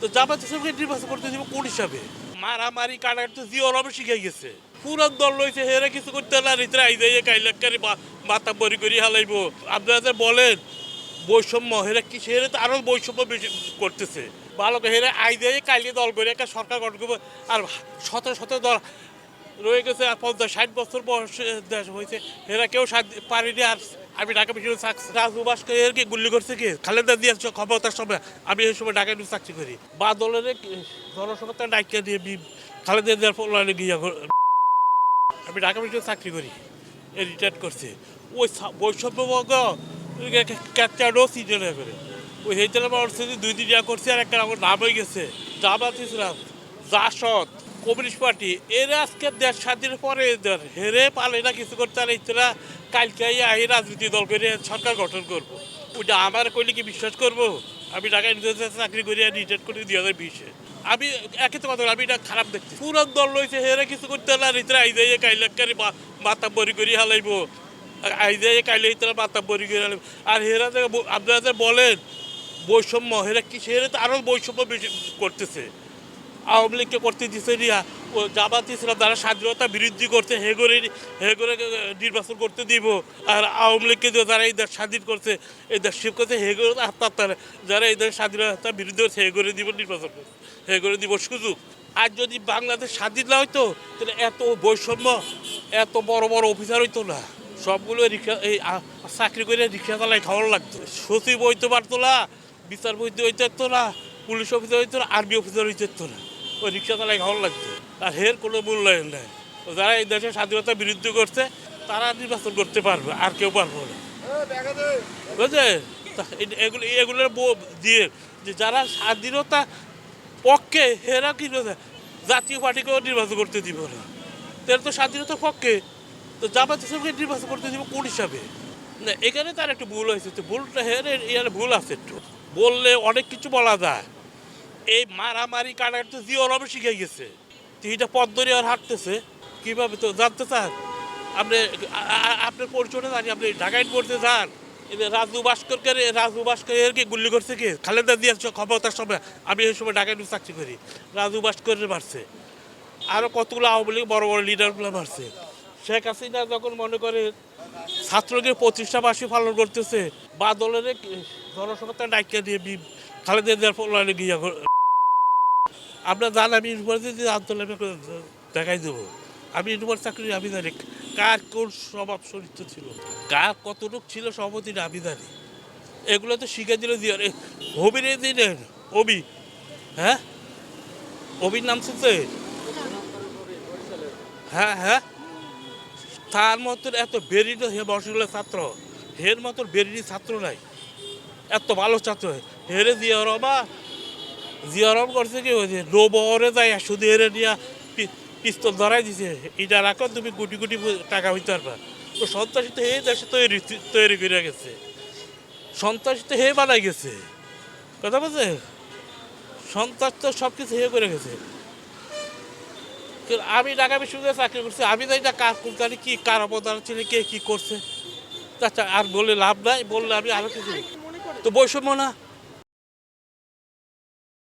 তো জামাত ইসলামকে নির্বাচন করতে দিব কোন হিসাবে? মারামারি, কাটাকাটি তো জিও রবে শিখে গেছে। পুরান দল লইছে, হেরে কিছু করতে না, রিতরা আই যাই কাইলাকারি মাথা বরি করি হালাইব। আপনারা যে বলেন, বৈষম্য, হেরা কি হেরে তো আরও বৈষম্য বেশি করতেছে। ভালো হেরে আই দিয়ে কাইলে দল করে একটা সরকার গঠন করব। আর শত শত দল রয়ে গেছে, আর পঞ্চাশ ষাট বছর বয়সে দেশ হয়েছে। এরা কেউ পারেনি আর আমি ঢাকা বিশ্ববিদ্যালয়ে কি গুল্লি করছে কি? খালেদা দিয়ে ক্ষমতার সময় আমি এই সময় ঢাকা বিশ্ববিদ্যালয়ে চাকরি করি। বা দলের জনসংখ্যা ডাকিয়ে দিয়ে খালেদা দেওয়ার ফলানে গিয়ে আমি ঢাকা বিশ্ববিদ্যালয়ে চাকরি করি। রিটায়ার করছে। ওই বৈষম্যবর্গ ক্যাপচারও সিজনে করে ওই হেটেলে পরিস্থিতি দুই দিন করছে আর একটা আমার নাম হয়ে গেছে। জামাত ইসলাম, জাসদ। কমিউনিস্ট পার্টি, এরা আজকে দেশ স্বাধীনের পরে এদের হেরে পালে না কিছু করতে আর এরা কালকে আই রাজনীতি দল করে সরকার গঠন করব। ওইটা আমার কইলে কি বিশ্বাস করব? আমি ঢাকা ইউনিভার্সিটি চাকরি করি আর রিটায়ার করি দুই হাজার বিশে। আমি একই তো কথা আমি এটা খারাপ দেখছি। পুরান দল রয়েছে, হেরে কিছু করতে না রিতরা আই যাই কাইলাকারি মাথা বরি করি হালাইবো। আই যাই কাইলে ইতরা মাথা বরি করে হালাইবো। আর হেরা আপনারা বলেন, বৈষম্য, হেরা কি হেরে তো আরও বৈষম্য বেশি করতেছে। আওয়ামী লীগকে করতে দিছে রিয়া। ও জামাত ইসলাম তারা স্বাধীনতা বিরোধী করছে, হে করে হে করে নির্বাচন করতে দিব। আর আওয়ামী লীগকে যারা এই দেশ স্বাধীন করছে, এই দেশ শিব করছে, হে করে আত্মাত্মার যারা এই দেশ স্বাধীনতা বিরোধী করছে, হে করে দিব নির্বাচন করছে, হে করে দিব সুযোগ। আর যদি বাংলাদেশ স্বাধীন না হইতো, তাহলে এত বৈষম্য, এত বড় বড় অফিসার হইতো না। সবগুলো রিক্সা, এই চাকরি করে রিক্সা চালায় খাওয়ানো লাগতো। সচিব হইতে পারতো না, বিচারপতি হইতে পারতো না, পুলিশ অফিসার হইতো না, আর্মি অফিসার হইতে পারতো না। ওই রিক্সা চালাই খাওয়ানো লাগতো। আর হের কোনো মূল্যায়ন নাই। যারা এই দেশের স্বাধীনতা বিরুদ্ধে করছে, তারা নির্বাচন করতে পারবে, আর কেউ পারবে না। বুঝলে? তা এ- এগুলো এগুলোর দিয়ে যে যারা স্বাধীনতা পক্ষে, হেরা কি জাতীয় পার্টিকেও নির্বাচন করতে দিব না তারা তো স্বাধীনতার পক্ষে। তো জামাত ইসলামকে নির্বাচন করতে দিব কোন হিসাবে? না, এখানে তার একটু ভুল হয়েছে। ভুলটা হেরে এর ভুল আছে একটু। বললে অনেক কিছু বলা যায়। এই মারামারি কাটাকাটি তো জিও রবে শিখে গেছে। তো এটা পথ ধরে আর হাঁটতেছে। কীভাবে তো জানতে চান? আপনি আপনার পরিচয়টা জানি। আপনি ঢাকায় পড়তে যান। রাজু ভাস্করকে রাজু ভাস্কর কি গুল্লি করছে কি? খালেদা দিয়ে ক্ষমতার সময় আমি এই সময় ঢাকায় চাকরি করি। রাজু ভাস্করের মারছে। আরও কতগুলো আওয়ামী লীগ বড় বড় লিডারগুলো মারছে। শেখ হাসিনা যখন মনে করে ছাত্রকে প্রতিষ্ঠা বার্ষিকী পালন করতেছে বা দলের জনসংখ্যা ডাকিয়ে দিয়ে খালেদা দেওয়ার ফলানে গিয়ে আপনার জান আমি ইউনিভার্সিটি আন্দোলন দেখাই দেবো। আমি ইউনিভার্সিটি চাকরি আমি জানি কার কোন স্বভাব চরিত্র ছিল? কার কতটুক ছিল সভাপতি আমি জানি এগুলো তো শিখে দিল দিয়ে হবিরে দিলেন অবি। হ্যাঁ? অবির নাম শুনছে হ্যাঁ হ্যাঁ? তার মতন এত বেরিনি হে বর্ষগুলো ছাত্র। হের মতন বেরিনি ছাত্র নাই। এত ভালো ছাত্র। হেরে জিয়া রবা জিয়ারম করছে কি হয়েছে? নোবরে যায় শুধু এরে নিয়ে পিস্তল ধরাই দিছে। এটা রাখো তুমি কোটি কোটি টাকা হইতে পারবা। তো সন্ত্রাসী তো হে দেশে তৈরি তৈরি করে গেছে। সন্ত্রাসী তো হে বানাই গেছে। কথা বলছে? সন্ত্রাস তো সব কিছু হে করে গেছে। আমি ঢাকা বিশ্ববিদ্যালয়ে চাকরি করছি আমি জানি না কার কোন কী কার অবদান ছিল কে কী করছে। আচ্ছা আর বলে লাভ নাই বললে আমি আরও কিছু তো বৈষম্য না।